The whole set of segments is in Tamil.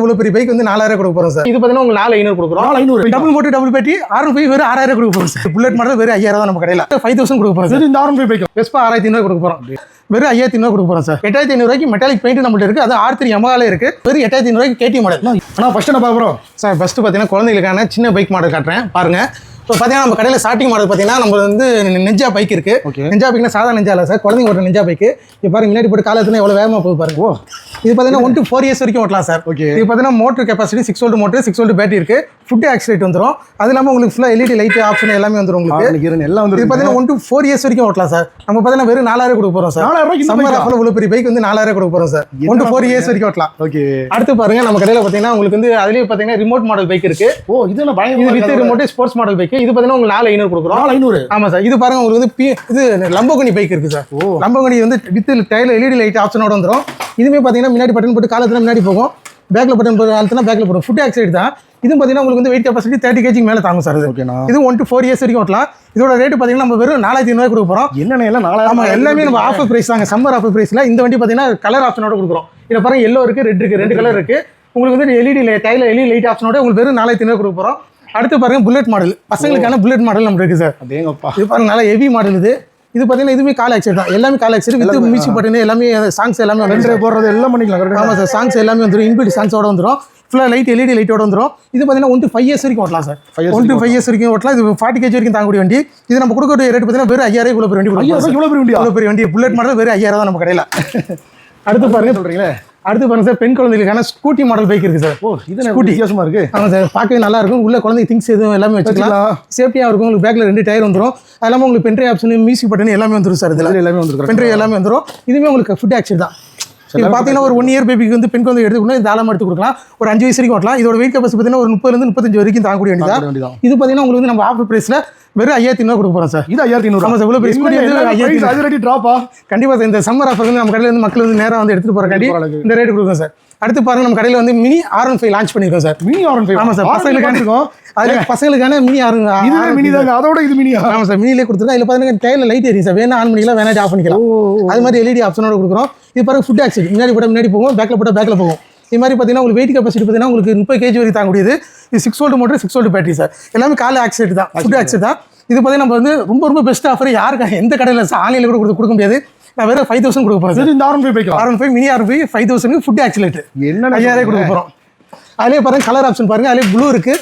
இவ்வளவு பெரிய பைக் வந்து நாலாயிரம் கொடுக்க போறோம் சார். இது பார்த்தீங்கன்னா உங்களுக்கு நாலு ஐநூறு கொடுக்குறோம். நாலு ஐநூறு. டபுள் மோட்டர் டபுள் பேட்டி ஆறு பை வெறும் ஆறாயிரம் கொடுக்க போறோம் சார். புல்லட் மாடல் வெறும் ஐயாயிரம் தான் நம்ம கடையில். ஃபைவ் தௌசண்ட் கொடுக்க போறோம் சார். இந்த ஆரம் போய் பைக்கும் வெஸ்பா ஆறாயிரத்தி ஐநூறு கொடுக்க போறோம். வெறும் ஐயாயிரத்தி ஐநூறு கொடுக்க போறோம் சார். எட்டாயிரத்தி ஐநூறுக்கு மெட்டாலிக் பெயிண்ட் நம்மள்ட்ட இருக்கு. அது ஆர் த்ரீ எமகால இருக்கு. வெறும் எட்டாயிரத்தி ஐநூறுக்கு கேடி மாடல் அண்ணா ஃபர்ஸ்ட் என்ன பார்க்க போறோம்? சார் ஃபர்ஸ்ட் பார்த்தீங்கன்னா குழந்தைகளுக்கான சின்ன பைக் மாடல் காட்டுறேன். பாருங்க. இப்போ பார்த்தீங்கன்னா நம்ம கடையில் ஸ்டார்டிங் மாடல் பார்த்தீங்கன்னா நம்ம வந்து நெஞ்சா பைக் இருக்கு. நெஞ்சா பைக்னா சாதா நெஞ்சா இல்லை சார் குழந்தைங்க ஓட்டுற நெஞ்சா பைக் இப்போ பாருங்க முன்னாடி போட்டு காலத்துல எவ்வளோ வேகமாக போகுது பாருங்க. ஓ. இது பார்த்தீங்கன்னா ஒன் டு ஃபோர் இயர்ஸ் வரைக்கும் ஓட்டலாம் சார் Okay. இது பார்த்தீங்கன்னா motor capacity six volt motor six volt battery இருக்கு. ஃபுட் ஆக்சிடென்ட் வந்துடும் அது இல்லாமல் உங்களுக்கு ஃபுல்லாக எல்இடி லைட் ஆப்ஷன் எல்லாமே வந்துடும் உங்களுக்கு. எல்லாம் வந்து பார்த்தீங்கன்னா ஒன் டு ஃபோர் இயர்ஸ் வரைக்கும் ஓட்டலாம் சார். நம்ம பார்த்தீங்கன்னா வெறும் நாலாயிரம் கொடுக்க போகிறோம் சார். நாலாயிரம் சம்மர்? ஆஃபர் இவ்வளோ பெரிய பைக் வந்து நாலாயிரம் கொடுக்க போகிறோம் sir. One to four years வரைக்கும் ஓட்டலாம். ஓகே அடுத்து பாருங்க நம்ம கடையில் பார்த்தீங்கன்னா உங்களுக்கு வந்து அதுலேயே பார்த்தீங்கன்னா ரிமோட் மாடல் பைக் இருக்கு. ஓ இது பயங்கர with remote sports model bike இது பார்த்தீங்கன்னா உங்களுக்கு நாலு ஐநூறு கொடுக்குறோம். நாலு ஐநூறு? ஆமா சார். இது பாருங்க உங்களுக்கு வந்து பி இது லம்போகனி பைக் இருக்கு சார். ஓ. லம்போகனி வந்து வித் டயர்ல எல்இடி லைட் ஆப்ஷனோட வந்துடும் இதுவுமே பார்த்தீங்கன்னா முன்னாடி பட்டன் போட்டு காலத்துல முன்னாடி போகும். பேக்ல பட்டன் போட்டு காலத்துல பேக்ல போடும் ஃபுட் ஆக்சைடு தான். இதுவும் பார்த்தீங்கன்னா உங்களுக்கு வந்து வெயிட் கெப்பாசிட்டி தேர்ட்டி கேஜிக்கு மேலே தாங்கும் சார் இது. ஓகேண்ணா இது ஒன் டு ஃபோர் இயர்ஸ் வரைக்கும் ஓட்டலாம். இதோட ரேட் பார்த்தீங்கன்னா நம்ம வெறும் நாலாயிரத்தி ஐநூறு கொடுக்க போகிறோம் என்னென்ன எல்லாம் நாலாயிரம் ஆமா எல்லாமே நம்ம ஆஃபர் பிரைஸ் தாங்க. சம்மர் ஆஃபர் பிரைஸ்ல இந்த வண்டி பார்த்தீங்கன்னா கலர் ஆப்ஷனோட கொடுக்குறோம். இதில் பாருங்க எல்லோ இருக்கு ரெட் இருக்கு ரெண்டு கலர் இருக்கு. உங்களுக்கு வந்து எல்இடி டைல எல்இடி லைட் ஆப்ஷனோட உங்களுக்கு வெறும் நாலாயிரத்தி ஐநூறு கொடுக்க போகிறோம் அடுத்து பாருங்க புல்லட் மாடல் பசங்களுக்கான புல்லட் மாடல் நம்ம இருக்கு சார் அதேங்கப்பா. இது பாருங்க நல்லா ஹெவி மாடல் இது. இது பார்த்தீங்கன்னா இதுவுமே கால் ஆக்சைடு தான். எல்லாமே கால் ஆக்சைடு. வித் மியூசிக் பட்டன் எல்லாமே சாங்ஸ் எல்லாமே ரெண்டு போடுறது எல்லாம் பண்ணிக்கலாம் கரெக்டா ஆமாம் சார் சாங்ஸ் எல்லாமே வந்துடும் இன்பில்ட் சாங்ஸோட வந்துடும் ஃபுல்லாக லைட் எல்இடி லைட்டோட வந்துடும் இது பார்த்தீங்கன்னா ஒன் டு ஃபைவ் இயர்ஸ் வரைக்கும் ஓட்டலாம் sir. One to five years வரைக்கும் ஓட்டலாம். இது ஃபார்ட்டி கேஜி வரைக்கும் தாங்கக்கூடிய வண்டி. இது நம்ம கொடுக்கக்கூடிய ரேட் பார்த்தீங்கன்னா வெறும் ஐயாயிரம் இவ்வளோ பெரிய வண்டி இவ்வளவு பெரிய வண்டியா? இவ்வளோ பெரிய வண்டி. புல்லட் மாடல் வெறும் ஐயாயிரம் தான் நம்ம கடையில். அடுத்து பாருங்க சொல்றீங்களே? அடுத்து பாருங்க சார் பெண் குழந்தைகளுக்கான ஸ்கூட்டி மாடல் பைக் இருக்கு சார். ஓ இது என்ன வித்தியாசமா இருக்கு. ஆமாம் சார் பார்க்கவே நல்லா இருக்கும். உள்ள குழந்தைங்க திங்ஸ் எதுவும் எல்லாமே வச்சுக்கலாம். சேஃப்டியாக இருக்கும். உங்களுக்கு பேக்கில் ரெண்டு டயர் வந்துடும் அது இல்லாமல் உங்களுக்கு பென்ட்ரை ஆப்ஷன் மியூசிக் பட்டன் எல்லாமே வந்துடும் சார் இதில். எல்லாமே வந்துருக்கு பென்ட்ரைவ் எல்லாமே வந்துடும் இதுவுமே உங்களுக்கு ஃபுட் ஆக்சன் தான். இது பார்த்தீங்கன்னா ஒரு ஒன் இயர் பேபிக்கு வந்து பெண் குழந்தை எடுத்துக்கணும் தாராளமாக எடுத்து கொடுக்கலாம். ஒரு அஞ்சு வயசு வரைக்கும் ஓட்டலாம். இதோட வெயிட் கெப்பாசிட்டி பார்த்தீங்கன்னா ஒரு முப்பதுலேருந்து முப்பத்தஞ்சு வரைக்கும் தாங்கக்கூடிய வண்டி தான் வண்டிதான் இது பார்த்தீங்கன்னா உங்களுக்கு வந்து நம்ம ஆஃபர் ப்ரைஸில் வெறும் ஐயாயிரத்தி ஐநூறு கொடுக்க போகிறோம் சார். இது ஐயாயிரத்தி ஐநூறு ஆமா சார், scooty வந்து ஐயாயிரத்தி அது டிராப்பா கண்டிப்பாக இந்த சம்மர் ஆஃபர் வந்து நம்ம கடையில் வந்து மக்கள் வந்து நேராக வந்து எடுத்துகிட்டு போகிறக்காண்டி போறாங்க. இந்த ரேட் கொடுக்கும் சார். அடுத்து பாருங்க நம்ம கடையில் வந்து mini R one five launch பண்ணியிருக்கோம் sir. Mini R one five ஆமா சார் பசங்களுக்கான இருக்கும் அதுல பசங்களுக்கான மினி ஆர் இதுவே மினி தாங்க அதோட இது மினியா? ஆமாம் சார் மினிலே கொடுத்துருக்கோம். இதில் பார்த்தீங்கன்னா டைலில் லைட் எரியும் சார். வேணா ஆன் பண்ணிக்கலாம் வேணா ஆஃப் பண்ணிக்கலாம். அது மாதிரி எல்இடி ஆப்ஷனோட கொடுக்குறோம். இது பாருங்க ஃபுட் ஆக்சிட் முன்னாடி போட்டால் முன்னாடி போகும் பேக்கில் போட்டால் பேக்கில் போகும். இது மாதிரி பார்த்தீங்கன்னா உங்களுக்கு வெயிட் கெப்பாசிட்டி பார்த்தீங்கன்னா உங்களுக்கு முப்பது கேஜி வரைக்கும் தாங்கக்கூடியது இது six volt motor six volt battery sir. எல்லாமே கால ஆக்சிட் தான் ஃபுட் ஆக்சிட் தான். இது பார்த்தீங்கன்னா நம்ம வந்து ரொம்ப ரொம்ப பெஸ்ட் ஆஃபர் யாருக்கு எந்த கடையில் சார் ஆன்லைனில் கூட கொடுக்க முடியாது. நான் வேறு ஃபைவ் தௌசண்ட் கொடுக்க போகிறேன் இந்த ஆரன் ஃபைவ் பைக்கா R one five mini R five five thousand foot accelerator என்னென்ன ஐயாயிரம் கொடுக்க போகிறோம் அதுலேயே பாருங்க கலர் ஆப்ஷன் பாருங்க. அதுலேயே ப்ளூ இருக்கு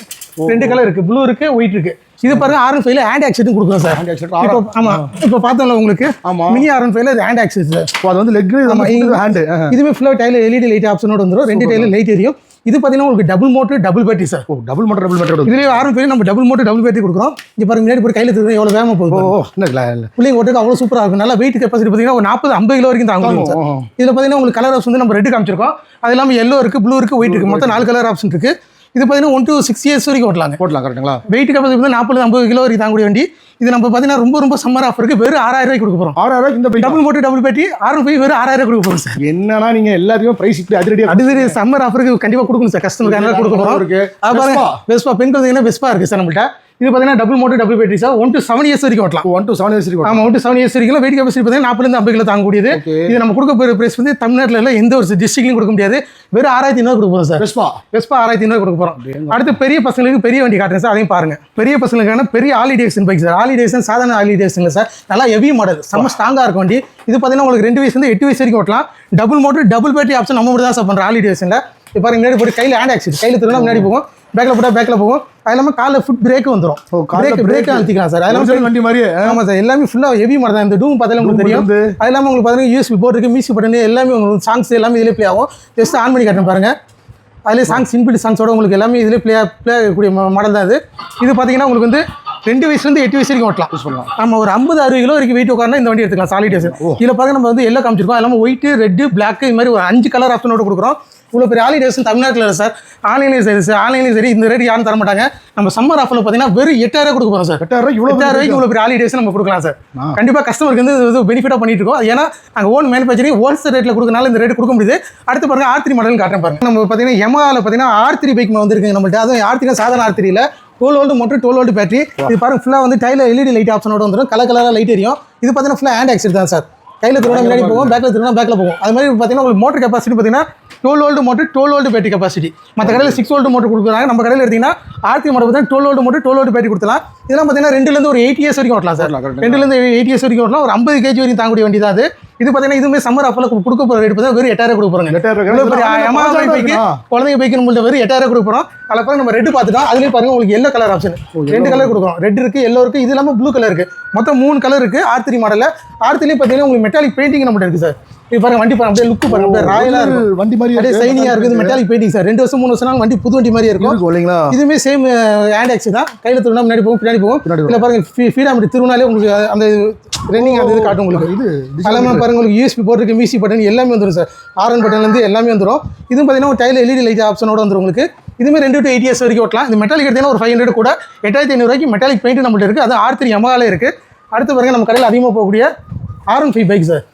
ரெண்டு கலர் இருக்கு. ப்ளூ இருக்கு ஒயிட் இருக்கு. இது பாருங்க ஆர் ஒன் ஃபைவ்ல ஹேண்ட் ஆக்சிட்டும் கொடுக்குறோம் சார். இப்போ ஆமா இப்போ பார்த்தோம்ல உங்களுக்கு ஆமா. மினி ஆர் ஒன் ஃபைவ்ல ஹேண்ட் ஆக்சிட் சார். அது வந்து லெக் ஆமா, ஹேண்டு இதுவே ஃபுல்லாக டைல எல்இடி லைட் ஆப்ஷனோட வந்துடும் ரெண்டு டைல லைட் எரியும். இது பார்த்தீங்கன்னா உங்களுக்கு double motor double battery sir ஓ டபுள் மோட்டர் டபுள் மோட்டர் இதுலேயே ஆர் ஒன் ஃபைவ் நம்ம டபுள் மோட்டர் டபுள் பேட்டரி கொடுக்குறோம். இங்க பாருங்க முன்னாடி போய் கையில் திரும்ப எவ்வளோ வேகமாக போகுது ஓ இல்ல இல்ல. பிள்ளைங்க ஓட்டுக்கு அவ்வளோ சூப்பராக இருக்கும். நல்லா வெயிட் கெப்பாசிட்டி பார்த்தீங்கன்னா ஒரு நாற்பது ஐம்பது கிலோ வரைக்கும் தாங்க முடியும் சார். இதில் பார்த்தீங்கன்னா உங்களுக்கு கலர் ஆப்ஷன் வந்து நம்ம ரெட் காமிச்சிருக்கோம். அது இல்லாமல் எல்லோ இருக்கு ப்ளூ இருக்கு ஒயிட் இருக்கு. மொத்தம் நாலு கலர் ஆப்ஷன் இருக்கு. இது பார்த்தீங்கன்னா ஒன் டு சிக்ஸ் இயர்ஸ் வரைக்கும் ஓட்டலாங்க. போட்டலாம் கரெக்ட்டுங்களா? வெயிட் வந்து நாற்பது ஐம்பது கிலோ வரைக்கும் தாங்கக்கூடிய வண்டி. இது நம்ம பார்த்தீங்கன்னா ரொம்ப ரொம்ப சம்மர் ஆஃபருக்கு வெறும் ஆறாயிரம் ரூபாய்க்கு கொடுக்க போகிறோம் ஆறாயிரம் இந்த டபுள் மோட்டர் டபுள் பேட்டி ஆறு போய் வெறும் ஆறாயிரம் கொடுக்க போகிறோம் சார் என்னன்னா நீங்க எல்லாத்தையும் பிரைஸ் இப்படி அதிரடியா அடுத்தது சம்மர் ஆஃபருக்கு கண்டிப்பாக கொடுக்கணும் சார் கஸ்டமருக்கு கொடுக்க போகிறோம் இருக்கு. வெஸ்பா பெண் குழந்தைங்கன்னா வெஸ்பா இருக்கு சார் நம்மள்ட்ட. இது பார்த்தீங்கன்னா double motor double battery sir one to seven years வரைக்கும் ஓட்டலாம். ஒன் டு செவன் இயர்ஸ் இருக்கு ஆமா ஒன் டு செவன் இயர்ஸ் வரைக்கும் வெயிட் கெப்பாசிட்டி பார்த்தீங்கன்னா நாற்பதுலேருந்து ஐம்பது கிலோ தாங்கக்கூடியது. இது நம்ம கொடுக்க போகிற பிரைஸ் வந்து தமிழ்நாட்டில் இல்லை எந்த ஒரு டிஸ்ட்ரிக்ட்லையும் கொடுக்க முடியாது. வெறும் ஆறாயிரத்தி ஐநூறு கொடுக்க போகிறோம் சார் வெஸ்பா வெஸ்பா ஆறாயிரத்தி ஐநூறு கொடுக்க போகிறோம் அடுத்து பெரிய பசங்களுக்கு பெரிய வண்டி காட்டுறேன் சார் அதையும் பாருங்க. பெரிய பசங்களுக்கான பெரிய ஆலிடேஷன் பைக் சார் ஆலிடேஷன் சாதாரண ஆலிடேஷன் இல்லை சார் நல்லா ஹெவி மாடல் செம்ம ஸ்ட்ராங்காக இருக்கும் வண்டி. இது பார்த்தீங்கன்னா உங்களுக்கு ரெண்டு வயசுலேருந்து எட்டு வயசு வரைக்கும் ஓட்டலாம். Double motor double battery option நம்ம மட்டும் தான் சார் பண்ணுறோம் ஆலிடேஷனில் இப்போ பாருங்க முன்னாடி போட்டு கையில் ஹேண்ட் ஆக்சிட் கையில் திரும்ப முன்னாடி போகும். பேக்கில் போட்டால் பேக்கில் போகும். அது இல்லாமல் காலில் ஃபுட் பிரேக் வந்துடும் ஓ, பிரேக். பிரேக் அழுத்திக்கலாம் சார். அது ஒரு இல்லாமல் side வண்டி மாதிரியே ஆமாம் சார். எல்லாமே ஃபுல்லாக ஹெவி மாடல் தான். இந்த டூம் பார்த்தாலே உங்களுக்கு தெரியும். அது இல்லாமல் உங்களுக்கு பார்த்தீங்கன்னா யூஎஸ்பி போர்ட் இருக்கு மியூசிக் பட்டன் எல்லாமே உங்களுக்கு சாங்ஸ் எல்லாமே இதிலே ப்ளே ஆகும். ஜஸ்ட் ஆன் பண்ணி காட்டுறேன் பாருங்க. அதிலே சாங்ஸ் இன்பில்ட் சாங்ஸோட உங்களுக்கு எல்லாமே இதிலே ப்ளே ப்ளே ஆகக்கூடிய மாடல் தான் இது. இது பார்த்தீங்கன்னா உங்களுக்கு வந்து ரெண்டு வயசுலேருந்து எட்டு வயசு வரைக்கும் ஓட்டலாம். சொல்லலாம் நம்ம ஒரு ஐம்பது அறுபது கிலோ வரைக்கும் வெயிட் உட்காரனா இந்த வண்டி எடுத்துக்கலாம். சாலிட் இதில் பார்த்தீங்கன்னா நம்ம வந்து எல்லாம் காமிச்சிருக்கோம். அது இல்லாமல் ஒயிட் ரெட்டு பிளாக் இது மாதிரி ஒரு அஞ்சு கலர் ஆப்ஷனோட கொடுக்குறோம். இவ்வளோ பெரிய ஹாலிடேஸ் தமிழ்நாட்டில் இல்லை சார் ஆன்லைன்லையும் சரி சார் ஆன்லைன்லையும் சரி இந்த ரேட் யாரும் தர மாட்டாங்க. நம்ம சம்மர் ஆஃபரில் பார்த்தீங்கன்னா வெறும் எட்டாயிரம் கொடுக்க போகிறோம் சார் எட்டாயிரம் ரூபாய் இவ்வளவு எட்டாயிரம் இவ்வளோ பெரிய ஹாலிடேஸ் நம்ம கொடுக்கலாம் சார். கண்டிப்பாக கஸ்டமருக்கு வந்து இது பெனிஃபிட்டாக பண்ணிட்டு இருக்கோம். ஏன்னா நாங்கள் ஓன் மேனுஃபேக்சரிங் ஹோல்சேல் ரேட்டில் கொடுக்கறனால இந்த ரேட் கொடுக்க முடியுது. அடுத்து பாருங்க ஆர் த்ரீ மாடல் காட்டுறேன் பாருங்க. நம்ம பார்த்தீங்கன்னா எமாவில் பார்த்தீங்கன்னா ஆர் த்ரீ பைக் வந்துருக்குங்க நம்மள்ட்ட. அதுவும் ஆர் த்ரீ சாதாரண ஆர் த்ரீல twelve volt motor twelve volt battery இது பாருங்க ஃபுல்லாக வந்து டைல எல்இடி லைட் ஆப்ஷனோட வந்துடும் கலர் கலராக லைட் எரியும். இது பார்த்தீங்கன்னா ஃபுல்லாக ஹேண்ட் ஆக்சிட் தான் சார் கையில் திருவிழா முன்னாடி போகும் பேக்கில் திருவிழா பேக்கில் போகும் அது மாதிரி பார்த்தீங்கன்னா உங்களுக்கு மோட்டர் கெப்பாசிட்டி பார்த்தீங்கன்னா twelve volt motor twelve volt battery capacity மற்ற கடையில் சிக்ஸ் வோல்ட் மோட்டர் கொடுக்குறாங்க. நம்ம கடையில் எடுத்தீங்கன்னா ஆர்த்தி மாடல் பார்த்தீங்கன்னா twelve volt motor twelve volt battery கொடுத்தலாம் இதெல்லாம் பார்த்தீங்கன்னா ரெண்டுலேருந்து ஒரு எயிட் இயர்ஸ் வரைக்கும் ஓட்டலாம் சார். ரெண்டுலேருந்து எயிட் இயர்ஸ் வரைக்கும் ஓட்டலாம். ஒரு ஐம்பது கேஜி வரைக்கும் தாங்கக்கூடிய வண்டி தான் அது. இது பார்த்தீங்கன்னா இதுவுமே சம்மர் ஆஃபில் கொடுக்க போகிற ரேட் பார்த்தா வெறும் எட்டாயிரம் கொடுக்க போகிறாங்க எட்டாயிரம் பைக்கு. குழந்தைங்க பைக்கு நம்மள்ட்ட வெறும் எட்டாயிரம் கொடுக்க போகிறோம் அதில் பாருங்க நம்ம ரெட் பார்த்துட்டோம். அதுலேயும் பாருங்க உங்களுக்கு எல்லோ கலர் ஆப்ஷன் ரெண்டு கலர் கொடுக்குறோம். ரெட் இருக்கு எல்லோ இருக்கு இது இல்லாமல் ப்ளூ கலர் இருக்கு. மொத்தம் மூணு கலர் இருக்கு ஆர் த்ரீ மாடலில் ஆர் த்ரீலையும் பார்த்தீங்கன்னா உங்களுக்கு மெட்டாலிக் பெயிண்டிங் நம்மகிட்ட இருக்கு சார் இது பாருங்க வண்டி பாருங்க அப்படியே லுக் பாருங்க அப்படியே ராயலாக இருக்கும். வண்டி மாதிரி அப்படியே சைனிங்காக இருக்குது மெட்டாலிக் பெயிண்டிங் சார். ரெண்டு வருஷம் மூணு வருஷம் வண்டி புது வண்டி மாதிரியே இருக்கும். இல்லைங்களா? இதுவுமே சேம் ஹேண்ட் ஆக்ஸ் தான். கையில் திருவிழா முன்னாடி போகும் பின்னாடி போகும். இல்லை பாருங்க ஃபீடாமீட்டர் திருவிழாலே உங்களுக்கு அந்த ரன்னிங் அந்த இது காட்டும் உங்களுக்கு. இது எல்லாமே பாருங்க உங்களுக்கு யூஎஸ்பி போட்டிருக்கு மிசி பட்டன் எல்லாமே வந்துடும் சார். ஆர்என் பட்டன்லேருந்து எல்லாமே வந்துடும் இதுவும் பார்த்தீங்கன்னா ஒரு டைல் எல்இடி லைட் ஆப்ஷனோட வந்துடும் உங்களுக்கு. இதுவுமே ரெண்டு டு எயிட் இயர்ஸ் வரைக்கும் ஓட்டலாம். இந்த மெட்டாலிக் எடுத்தீங்கன்னா ஒரு ஃபைவ் ஹண்ட்ரட் கூட. எட்டாயிரத்தி ஐநூறுவாய்க்கு மெட்டாலிக் பெயிண்ட் நம்மள்ட்ட இருக்குது அது ஆர் த்ரீ எம்ஆலே இருக்குது அடுத்து பாருங்க நம்ம கடையில் அதிகமாக போகக்கூடிய R N five bike sir.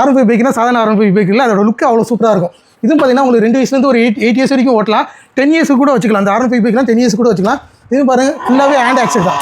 R N five பைக்னா சாதாரண ஆர்என் ஃபைவ் பைக் இல்லை அதோட லுக் அவ்வளோ சூப்பராக இருக்கும். இதுவும் பார்த்தீங்கன்னா உங்களுக்கு ரெண்டு வயசுலேருந்து ஒரு எயிட் எயிட் இயர்ஸ் வரைக்கும் ஓட்டலாம். டென் இயர்ஸ் கூட வச்சுக்கலாம். அந்த ஆர்என் ஃபைவ் பைக்லாம் டென் இயர்ஸ் கூட வச்சுக்கலாம். இதுவும் பாருங்க ஃபுல்லாகவே ஹேண்ட் ஆக்சல் தான்.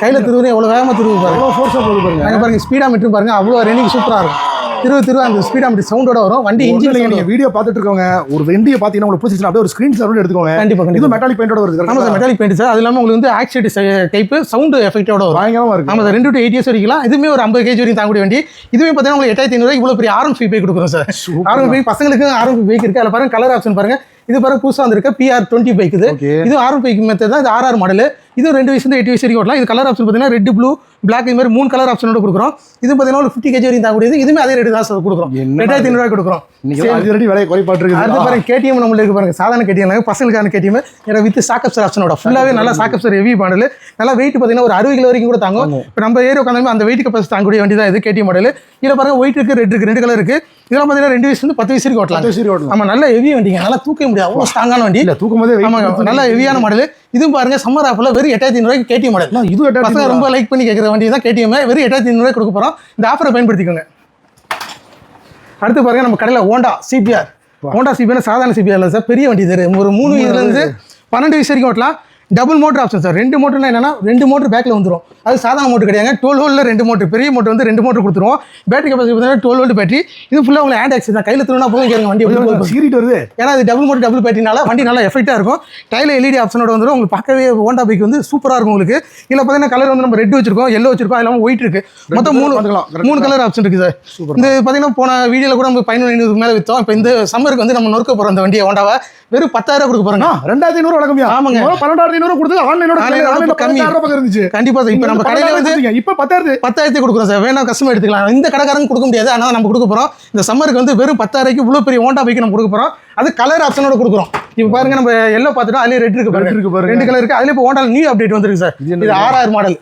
கையில் திருவுறேன் எவ்வளோ வேகமாக திருவு பாருங்க. ஃபோர்ஸாக போகுது பாருங்க. பாருங்க ஸ்பீடா மீட்டர் பாருங்க அவ்வளோ ரன்னிங் சூப்பராக இருக்கும். திரு திரு அந்த ஸ்பீடா மீட்டர் சவுண்டோட வரும். வண்டி இன்ஜின் இல்லைங்க, நீங்க வீடியோ பார்த்துட்டு இருக்கவங்க ஒரு வண்டியை பார்த்தீங்கன்னா உங்களுக்கு பிடிச்சிச்சுன்னா அப்படியே ஒரு ஸ்க்ரீன் ஷாட் எடுத்துக்கோங்க. கண்டிப்பா இது மெட்டாலிக் பெயிண்டோட வருது ஆமாம் சார்? மெட்டாலிக் பெயிண்ட் சார் அது இல்லாமல் உங்களுக்கு வந்து ஆக்சிடென்ட் டைப்பு சவுண்டு எஃபெக்டோட வரும். பயங்கரமா இருக்கு. ஆமாம் சார் ரெண்டு டு எயிட் இயர்ஸ் வரைக்கும் இதுவுமே ஒரு ஐம்பது கேஜி வரைக்கும் தாங்கக்கூடிய வண்டி. இதுவுமே பார்த்தீங்கன்னா உங்களுக்கு எட்டாயிரத்தி ஐநூறு இவ்வளோ பெரிய ஆர்எம் ஃபீ பை கொடுக்குறோம் சார். ஆர்எம் பைக் பசங்களுக்கு ஆர்எம் பைக் இருக்குது அதில் பாருங்க கலர் ஆப்ஷன் பாருங்க. இது பாருங்க புதுசாக வந்திருக்கு. பிஆர் டுவெண்ட்டி பைக் இது. இது ஆர்எம் பைக் மெத்தட் தான் இது ஆர்ஆர் மாடல் இது ரெண்டு வயசுல எட்டு வயசு வரைக்கும் ஓட்டலாம். இது கலர் ஆப்ஷன் பார்த்தீங்கன்னா ரெட் ப்ளூ பிளாக் இது மாதிரி மூணு கலர் ஆப்ஷனோட கொடுக்குறோம். இது பார்த்தீங்கன்னா ஒரு ஃபிஃப்டி கேஜி வரைக்கும் தாங்கக்கூடியது. இதுவுமே அதே ரேட்டு தான் சார் கொடுக்குறோம். என்ன எட்டாயிரத்தி ஐநூறுவாய் கொடுக்குறோம். இன்னைக்கு அது ரெடி விலை குறைபாட்டு அடுத்து பாருங்க கேடிஎம் நம்மள இருக்கு பாருங்க. சாதாரண கேடிஎம் பசங்களுக்கான கேடிஎம் ஏன்னா வித் சாக்கப்சர் ஆப்ஷனோட ஃபுல்லாவே நல்லா சாக்கப்சர் ஹெவி மாடல் நல்லா வெயிட் பார்த்தீங்கன்னா ஒரு அறுபது கிலோ வரைக்கும் கூட தாங்கும். இப்போ நம்ம ஏரியா உட்காந்து அந்த வெயிட் கெப்பாசிட்டி தாங்கக்கூடிய வண்டி தான் இது கேடிஎம் மாடல் இதில் பாருங்க ஒயிட் இருக்கு ரெட் இருக்கு ரெண்டு கலர் இருக்கு. இதெல்லாம் பார்த்தீங்கன்னா ரெண்டு வயசுல இருந்து பத்து வயசு வரைக்கும் ஓட்டலாம் சரி ஓட்டலாம். ஆமா நல்ல ஹெவி வண்டிங்க. நல்லா தூக்க முடியாது. அவ்வளோ ஸ்ட்ராங்கான வண்டி. இல்ல தூக்கும் போதே ஆமாங்க. நல்ல ஹெவியான மாடல் இதுவும் பாருங்க சம்மர் ஆஃபில் வெறும் எட்டாயிரத்தி ஐநூறுவாய்க்கு கேடிஎம் மாடல் இது பசங்க ரொம்ப லைக் பண்ணி கேட்குற வண்டி தான் கேடிஎம் வெறும் எட்டாயிரத்தி ஐநூறுவாய் கொடுக்க போகிறோம் இந்த ஆஃபரை பயன்படுத்திக்கோங்க. அடுத்து பாருங்க நம்ம கடையில் ஹோண்டா சிபிஆர் ஹோண்டா சிபிஆர் சாதாரண சிபிஆர் இல்லை சார். பெரிய வண்டி இது. ஒரு மூணு வயசுலேருந்து பன்னெண்டு வயசு வரைக்கும் ஓட்டலாம். டபுள் மோட்டர் ஆப்ஷன் சார் ரெண்டு மோட்டர்னா என்னன்னா ரெண்டு மோட்டர் பேக்கில் வந்துடும் அது சாதாரண மோட்டர் கிடையாது டுவெல் வோல்டில் ரெண்டு மோட்டர் பெரிய மோட்டர் வந்து ரெண்டு மோட்டர் கொடுத்துருவோம் பேட்டரி கெப்பாசிட்டி பார்த்தீங்கன்னா டுவெல் வோல்ட் பேட்டரி இது ஃபுல்லாக உங்களுக்கு ஹேண்ட் ஆக்சி தான். கையில் திருவினா போதும். கேளுங்க வண்டி. சீரிட்டு வருது. ஏன்னா அது டபுள் மோட்டர் டபுள் பேட்டரினால வண்டி நல்லா எஃபெக்டாக இருக்கும். டைல எல்இடி ஆப்ஷனோட வந்துடும் உங்களுக்கு பார்க்கவே ஹோண்டா பைக் வந்து சூப்பராக இருக்கும் உங்களுக்கு. இதில் பார்த்தீங்கன்னா கலர் வந்து நம்ம ரெட் வச்சிருக்கோம் எல்லோ வச்சிருக்கோம் இல்லாமல் ஒயிட் இருக்கு. மொத்தம் மூணு correct. மூணு கலர் ஆப்ஷன் இருக்கு சார் இந்த பார்த்தீங்கன்னா போன வீடியோவில் கூட நம்ம பதினொன்று ஐநூறு மேலே விற்றோம் இப்போ இந்த சம்மருக்கு வந்து நம்ம நொறுக்க போகிறோம் இந்த வண்டியை ஹோண்டாவை வெறும் பத்தாயிரம் கொடுக்க போகிறோங்க ரெண்டாயிரத்தி ஐநூறு வழக்கம்யா ஆமாங்க. பன்னெண்டாயிரத்தி ஐநூறு கொடுத்து ஆன்லைனோட கம்மி. இருந்துச்சு. கண்டிப்பாக சார் இப்போ நம்ம கடையில் வந்து இப்ப பத்தாயிரத்து பத்தாயிரத்தி கொடுக்குறோம் சார் வேணா கஸ்டமர் எடுத்துக்கலாம். இந்த கடைக்காரங்க கொடுக்க முடியாது. ஆனால் நம்ம கொடுக்க போகிறோம் இந்த சம்மருக்கு வந்து வெறும் பத்தாயிரக்கு இவ்வளோ பெரிய ஹோண்டா பைக் நம்ம கொடுக்க போகிறோம் அது கலர் ஆப்ஷனோட கொடுக்குறோம். இப்போ பாருங்க நம்ம எல்லோ பார்த்துட்டோம். அதுலேயே ரெட் இருக்கு பாருங்க. இருக்கு. ரெண்டு கலர் இருக்கு. அதுல இப்போ ஹோண்டா நியூ அப்டேட் வந்திருக்கு சார் இது ஆர்ஆர் மாடல்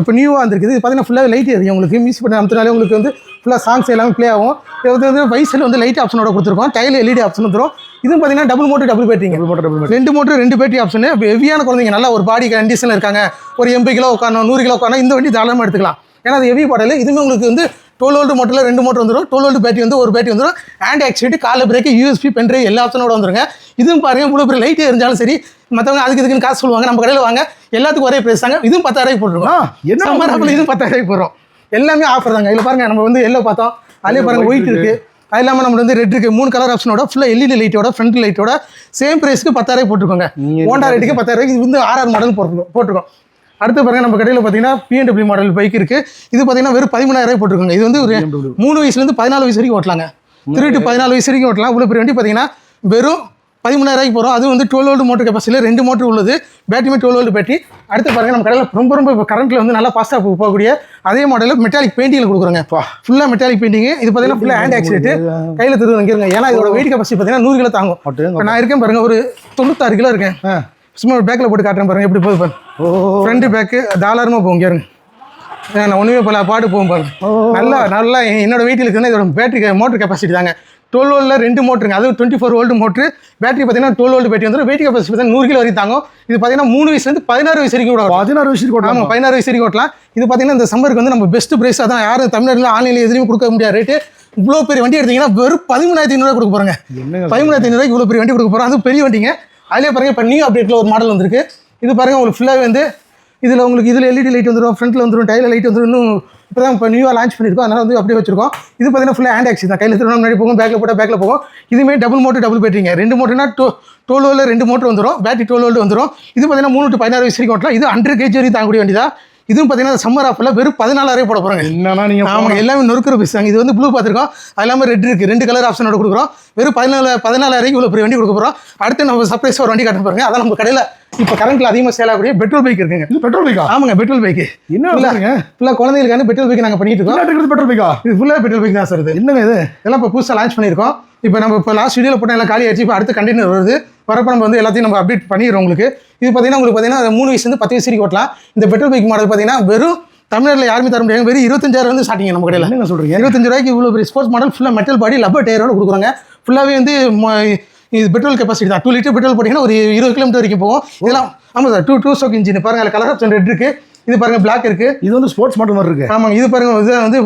இப்போ நியூவாக வந்திருக்குது. இது பார்த்தீங்கன்னா ஃபுல்லாக லைட் எரியும் உங்களுக்கு மியூசிக் பண்ண அமுத்தினாலே உங்களுக்கு வந்து ஃபுல்லாக சாங்ஸ் எல்லாமே ப்ளே ஆகும். இது வந்து வயசில் வந்து லைட் ஆப்ஷனோட கொடுத்துருக்கோம். டைல எல்இடி ஆப்ஷன் வந்துடும் இதுவும் பார்த்தீங்கன்னா டபுள் மோட்டர் டபுள் பேட்டரிங்க Double motor, double motor. ரெண்டு மோட்டர் ரெண்டு பேட்டரி ஆப்ஷன் இப்போ ஹெவியான குழந்தைங்க நல்லா ஒரு பாடி கண்டிஷனில் இருக்காங்க. ஒரு எண்பது கிலோ உட்காரணும் நூறு கிலோ உட்காரணும் இந்த வண்டி தாராளமாக எடுத்துக்கலாம். ஏன்னா அது ஹெவி மாடல் இதுவுமே உங்களுக்கு வந்து டுவெல் வோல்ட் மோட்டரில் ரெண்டு மோட்டர் வந்துடும் டுவெல் வோல்ட் பேட்டரி வந்து ஒரு பேட்டரி வந்துடும் ஹேண்ட் ஆக்சிடென்ட் கால பிரேக் யூஎஸ்பி பென்ட்ரைவ் எல்லா ஆப்ஷனோட வந்துருங்க. இதுவும் பாருங்க இவ்வளோ பெரிய லைட் எரிஞ்சாலும் சரி மற்றவங்க அதுக்கு இதுக்குன்னு காசு சொல்லுவாங்க நம்ம கடையில் வாங்க. எல்லாத்துக்கும் ஒரே பிரைஸ் தாங்க. இதுவும் பத்தாயிரம் போட்டுருக்கோம். என்ன ஆஃபர் இதுவும் பத்தாயிரம் போடுறோம். எல்லாமே ஆஃபர் தாங்க. இதில் பாருங்க நம்ம வந்து எல்லோ பார்த்தோம். அதுலேயே பாருங்க ஒயிட் இருக்கு. அது இல்லாமல் நம்ம வந்து ரெட் இருக்கு. மூணு கலர் ஆப்ஷனோட ஃபுல்லாக எல்இடி லைட்டோட ஃப்ரண்ட் லைட்டோட சேம் பிரைஸ்க்கு பத்தாயிரம் போட்டிருக்கோங்க. ஹோண்டா ரேட்டுக்கு பத்தாயிரம் இது வந்து ஆர்ஆர் மாடல் போட்டிருக்கோம். போட்டிருக்கோம். அடுத்து பாருங்க நம்ம கடையில் பார்த்தீங்கன்னா பிஎன்டபிள்யூ மாடல் பைக் இருக்கு. இது பார்த்தீங்கன்னா வெறும் பதிமூணாயிரம் போட்டிருக்கோங்க. இது வந்து ஒரு. மூணு வயசுலேருந்து பதினாலு வயசு வரைக்கும் ஓட்டலாங்க. த்ரீ டு பதினாலு வயசு வரைக்கும் ஓட்டலாம். இவ்வளோ பெரிய வண்டி பார்த்தீங்கன்னா வெறும் பதிமூணாயிரம் போகிறோம் அது வந்து டுவெல் வோல்ட் மோட்டர் கெப்பாசிட்டியில் ரெண்டு மோட்டர் உள்ளது. பேட்டரியுமே டுவெல் வோல்ட் பேட்டரி அடுத்து பாருங்க நம்ம கடையில் ரொம்ப ரொம்ப இப்போ கரண்ட்டில் வந்து நல்லா ஃபாஸ்ட்டாக போகக்கூடிய அதே மாடலில் மெட்டாலிக் பெயிண்டிங்கில் கொடுக்குறோங்க. ஃபுல்லாக மெட்டாலிக் பெயிண்டிங் இது பார்த்தீங்கன்னா ஃபுல்லாக ஹேண்ட் ஆக்சிடென்ட் கையில் திருவு வைக்கிறங்க ஏன்னா இதோட வெயிட் கெப்பாசிட்டி பார்த்தீங்கன்னா நூறு கிலோ தாங்கும். இப்போ நான் இருக்கேன் பாருங்க ஒரு தொண்ணூத்தாறு கிலோ இருக்கேன். சும்மா பேக்கில் போட்டு காட்டுறேன் பாருங்க எப்படி போகுது பாருங்க ஓ. ஃப்ரண்ட் பேக்கு தாராளமாக போகும் கேருங்க நான் ஒன்றுமே போல பாட்டு போகும் பாருங்க. நல்லா நல்லா என்னோட வெயிட்டில் இருக்குன்னா இதோட பேட்டரி மோட்டர் கெப்பாசிட்டி தாங்க. டுவெல் வோல்டில் ரெண்டு மோட்டருங்க அது twenty four volt motor battery பார்த்தீங்கன்னா டுவெல் வோல்ட் பேட்டரி வந்துடும் வெயிட் கெப்பாசிட்டி பார்த்தீங்கன்னா நூறு கிலோ வரைக்கும் தாங்கும். இது பார்த்தீங்கன்னா மூணு வயசுலேருந்து பதினாறு வயசு வரைக்கும் கூட. பதினாறு வயசுக்கு ஆமாம் ஓட்டலாம்? பதினாறு வயசு வரைக்கும் ஓட்டலாம். இது பார்த்தீங்கன்னா இந்த சம்மருக்கு வந்து நம்ம பெஸ்ட் ப்ரைஸ் அதான் யாரும் தமிழ்நாட்டில் ஆன்லைனில் எதுலையும் கொடுக்க முடியாத ரேட்டு இவ்வளோ பெரிய வண்டி எடுத்தீங்கன்னா வெறும் பதிமூணாயிரத்தி ஐநூறுவா கொடுக்க போகிறாங்க பதிமூணாயிரத்தி ஐநூறுவாய்க்கு இவ்வளோ பெரிய வண்டி கொடுக்க போகிறோம் அது பெரிய வண்டிங்க. அதிலே பாருங்கள் இப்போ நியூ அப்டேட்டில் ஒரு மாடல் வந்திருக்கு. இது பாருங்கள் உங்களுக்கு ஃபுல்லாகவே வந்து இதில் உங்களுக்கு இதில் எல்இடி லைட் வந்துடும் ஃப்ரண்ட்டில் வந்துடும் டைல லைட் வந்துடும் இன்னும் இப்போ தான் இப்போ நியூவாக லான்ச் பண்ணியிருக்கோம் அதனால் வந்து அப்படியே வச்சிருக்கோம். இது பார்த்தீங்கன்னா ஃபுல்லாக ஹேண்ட் ஆக்சி தான். கையில் திரும்ப முன்னாடி போகும் பேக்கில் போட்டால் பேக்கில் போகும். இதுவுமே டபுள் மோட்டர் டபுள் பேட்டரிங்க ரெண்டு மோட்டர்னா டோ டுவெல் வோல்ட் ரெண்டு மோட்டர் வந்துடும் பேட்டரி டுவெல் வோல்ட் வந்துடும் இது பார்த்தீங்கன்னா மூணு டு பதினாறு வயசு வரைக்கும் ஓட்டலாம். இது ஹண்ட்ரட் கேஜி வரைக்கும் தாங்கக்கூடிய வண்டி தான் இதுவும் பார்த்தீங்கன்னா சம்மர் ஆஃபில் வெறும் பதினாலாயிரம் போட போகிறாங்க என்னன்னா நீங்க ஆமாங்க எல்லாமே நொறுக்கிற பீஸ் தாங்க இது வந்து ப்ளூ பார்த்துருக்கோம். அது இல்லாமல் ரெட் இருக்குது ரெண்டு கலர் ஆப்ஷனோட கொடுக்குறோம். வெறும் பதினாலு பதினாலாயிரம் இவ்வளோ பெரிய வண்டி கொடுக்க போகிறோம் அடுத்து நம்ம சர்ப்ரைஸ் ஒரு வண்டி காட்ட பாருங்க. அதான் நம்ம கடையில் இப்போ கரண்ட்டில் அதிகமாக சேல் ஆகக்கூடிய பெட்ரோல் பைக் இருக்குங்க. இது பெட்ரோல் பைக்கா ஆமாங்க பெட்ரோல் பைக்கு என்ன சொல்றீங்க ஃபுல்லாக குழந்தைகளுக்கான பெட்ரோல் பைக் நாங்கள் பண்ணிட்டு இருக்கோம். பெட்ரோல் பைக்கா இது ஃபுல்லாக பெட்ரோல் பைக் தான் சார் இது. என்னங்க இது? இதெல்லாம் இப்போ புதுசாக லான்ச் பண்ணியிருக்கோம். இப்போ நம்ம இப்போ லாஸ்ட் வீடியோவில் போட்ட எல்லாம் காலி ஆயிடுச்சு. இப்போ அடுத்த கண்டெய்னர் வருது. வரப்போ நம்ம வந்து எல்லாத்தையும் நம்ம அப்டேட் பண்ணிடுறோம் உங்களுக்கு. இது பார்த்தீங்கன்னா உங்களுக்கு பார்த்தீங்கன்னா மூணு வயசுலேருந்து பத்து வயசு வரைக்கும் ஓட்டலாம். இந்த பெட்ரோல் பைக் மாடல் பார்த்தீங்கன்னா வெறும் தமிழ்நாட்டில் யாருமே தர முடியாது வெறும் இருபத்தஞ்சாயிரம் வந்து ஸ்டார்டிங் நம்ம கடையில். என்னங்க சொல்றீங்க? இருபத்தஞ்சு ரூபாய்க்கு இவ்வளோ பெரிய ஸ்போர்ட்ஸ் மாடல் ஃபுல்லாக மெட்டல் பாடி லப்பர் டயரோட கொடுக்குறாங்க. ஃபுல்லாகவே வந்து இது பெட்ரோல் கெப்பாசிட்டி தான். டூ லிட்டர் பெட்ரோல் போட்டிங்கன்னா ஒரு இருபது கிலோமீட்டர் வரைக்கும் போகும். இதெல்லாம் ஆமாம் sir two two stroke engine பாருங்க அதில் கலர் ஆப்ஷன் ரெட் இருக்கு. இது பாருங்க பிளாக் இருக்கு. இது வந்து ஸ்போர்ட்ஸ் மாடல் மாதிரி இருக்கு. ஆமாங்க இது பாருங்க இது வந்து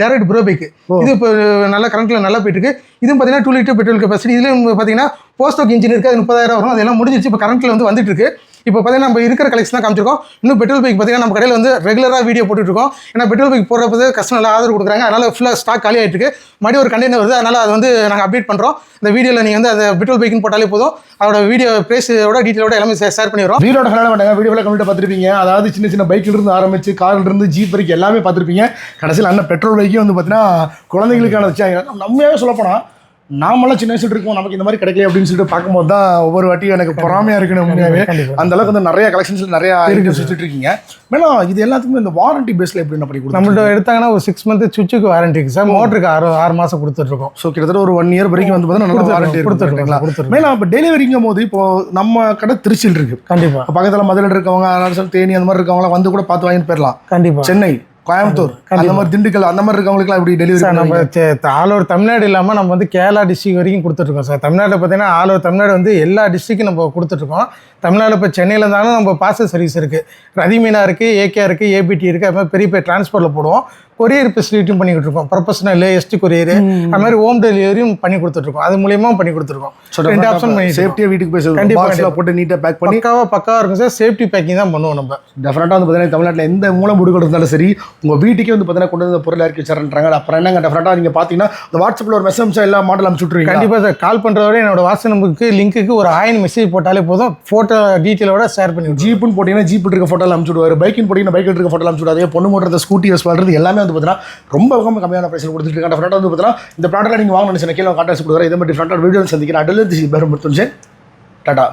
டேரக்ட் ப்ரோ பைக் இது இப்போ நல்ல கரண்ட்ல நல்லா போயிட்டு இருக்கு. இதுவும் பார்த்தீங்கன்னா டூ லிட்டர் பெட்ரோல் கெப்பாசிட்டி இதுலயும் பார்த்தீங்கன்னா போஸ்டோக் இன்ஜின் இருக்கு அது முப்பதாயிரம் வரும். அதெல்லாம் முடிஞ்சிருச்சு. இப்போ கரண்ட்ல வந்து வந்துட்டு இருக்கு. இப்போ பார்த்தீங்கன்னா நம்ம இருக்கிற கலெக்ஷன் தான் காமிச்சிருக்கோம். இன்னும் பெட்ரோல் பைக் பார்த்தீங்கன்னா நம்ம கடையில் வந்து ரெகுலராக வீடியோ போட்டுட்டு இருக்கோம் ஏன்னா பெட்ரோல் பைக் போடுறப்ப கஸ்டமர் நல்லா ஆதரவு கொடுக்குறாங்க. அதனால் ஃபுல்லாக ஸ்டாக் காலி ஆயிட்டு இருக்கு மறுபடியும் ஒரு கண்டெய்னர் வருது. அதனால் அது வந்து நாங்கள் அப்டேட் பண்ணுறோம் இந்த வீடியோவில் நீங்கள் வந்து அந்த பெட்ரோல் பைக்னு போட்டாலே போதும். அதோட வீடியோ ப்ரைஸோட டீட்டெயிலோட எல்லாமே ஷேர் பண்ணிடுறோம். வீடியோட கல்யாணம் மாட்டாங்க வீடியோவில் கம்ப்ளீட்டாக பார்த்துருப்பீங்க. அதாவது சின்ன சின்ன பைக்கில் இருந்து ஆரம்பிச்சு கார்லேருந்து ஜீப் வரைக்கும் எல்லாமே பார்த்துருப்பீங்க. கடைசியில் அண்ணன் பெட்ரோல் பைக்கும் வந்து பார்த்தீங்கன்னா குழந்தைங்களுக்கான வச்சாங்க நம்மையாவே சொல்லப்போனால் நாமெல்லாம் சின்ன வயசுல இருக்கோம் நமக்கு இந்த மாதிரி கிடைக்கல அப்படின்னு சொல்லிட்டு பார்க்கும்போது தான் ஒவ்வொரு வாட்டியும் எனக்கு பொறாமையா இருக்குன்னு உண்மையாவே. அந்த அளவுக்கு வந்து நிறைய கலெக்ஷன்ஸ்ல நிறைய வச்சுட்டு இருக்கீங்க. மேலும் இது எல்லாத்துக்குமே இந்த வாரண்டி பேஸ்ல எப்படி என்ன பண்ணி கொடுத்தாங்க நம்மள்ட்ட எடுத்தாங்கன்னா ஒரு சிக்ஸ் மந்த் சுவிட்சுக்கு வாரண்டி இருக்கு சார். மோட்டருக்கு ஆறு ஆறு மாதம் கொடுத்துட்ருக்கோம். ஸோ கிட்டத்தட்ட ஒரு ஒன் இயர் வரைக்கும் வந்து பார்த்தீங்கன்னா வாரண்டி கொடுத்துருக்கோம் கொடுத்துருக்கீங்களா கொடுத்துருக்கோம் மேலும் இப்போ டெலிவரிங்கும் போது இப்போ நம்ம கடை திருச்சியில் இருக்கு. கண்டிப்பா. பக்கத்தில் மதுரையில் இருக்கவங்க தேனி அந்த மாதிரி இருக்கவங்களாம் வந்து கூட பார்த்து வாங்கிட்டு போயிடலாம் கண்டிப்பா. சென்னை. கோயம்புத்தூர். அந்த மாதிரி திண்டுக்கல் அந்த மாதிரி இருக்கவங்களுக்குலாம் எப்படி டெலிவரி சார் நம்ம ஆல் ஓவர் தமிழ்நாடு இல்லாமல் நம்ம வந்து கேரளா டிஸ்ட்ரிக் வரைக்கும் கொடுத்துட்ருக்கோம் சார். தமிழ்நாட்டில் பார்த்தீங்கன்னா ஆல் ஓவர் தமிழ்நாடு வந்து எல்லா டிஸ்ட்ரிக்கும் நம்ம கொடுத்துட்ருக்கோம். தமிழ்நாட்டில் இப்போ சென்னையில் இருந்தாலும் நம்ம பார்சல் சர்வீஸ் இருக்குது ரதிமீனா இருக்குது ஏகே இருக்குது ஏபிடி இருக்குது அது மாதிரி பெரிய பெரிய டிரான்ஸ்போர்ட்டில் போடுவோம். கொரியர் ஃபெசிலிட்டியும் பண்ணிக்கிட்டு இருக்கோம். ப்ரொஃபஷனல் எஸ்டி கொரியர் அது மாதிரி ஹோம் டெலிவரியும் பண்ணி கொடுத்துட்ருக்கோம். அது மூலியமாக பண்ணி கொடுத்துருக்கோம் ரெண்டு ஆப்ஷன் பண்ணி சேஃப்டியாக வீட்டுக்கு போய் கண்டிப்பா, பாக்ஸில் போட்டு நீட்டாக பேக் பண்ணி பக்காவாக பக்காவாக இருக்கும் சார். சேஃப்டி பேக்கிங் தான் பண்ணுவோம் நம்ம. டெஃபினட்டாக வந்து பார்த்தீங்கன்னா தமிழ்நாட்டில் எந்த மூலம் முடுக்கு இருந்தாலும் சரி உங்கள் வீட்டுக்கே வந்து பார்த்தீங்கன்னா கொண்டு வந்து பொருள் இறக்கி வச்சுறாங்க அப்புறம் என்னங்க டெஃபினட்டாக நீங்கள் பார்த்தீங்கன்னா இந்த வாட்ஸ்அப்பில் ஒரு மெசேஜ் எல்லா மாடல் அனுப்பிச்சு விட்ருவீங்க கண்டிப்பாக சார். கால் பண்ணுறவரை என்னோட வாட்ஸ்அப் நம்பருக்கு லிங்க்குக்கு ஒரு ஆயின் மெசேஜ் போட்டாலே போதும். ஃபோட்டோ டீட்டெயிலோட ஷேர் பண்ணி. ஜீப்புன்னு போட்டிங்கன்னா ஜீப் இருக்க ஃபோட்டோ அனுப்பிச்சு விடுவார். பைக்கின் போட்டிங்கன்னா பைக்கில் இருக்க ஃபோட்டோ அனுப்பிச்சு விடாது பொண்ணு மோட்டர் ஸ்கூட்டி யூஸ் பண்ணுறது எல்லாமே வந்து பார்த்தீங்கன்னா ரொம்ப ரொம்ப கம்மியான பிரைஸில் கொடுத்துட்டு இருக்காங்க. டெஃபினட்டாக வந்து பார்த்தீங்கன்னா இந்த ப்ராடக்ட் நீங்கள் வாங்கணும்னு நினைச்சு கீழே கான்டாக்ட் கொடுக்குறேன். இதே மாதிரி டிஃப்ரெண்டாக வீடியோ சந்திக்கிறேன். அடல் பேர் முத்துஞ்சேன் டாடா.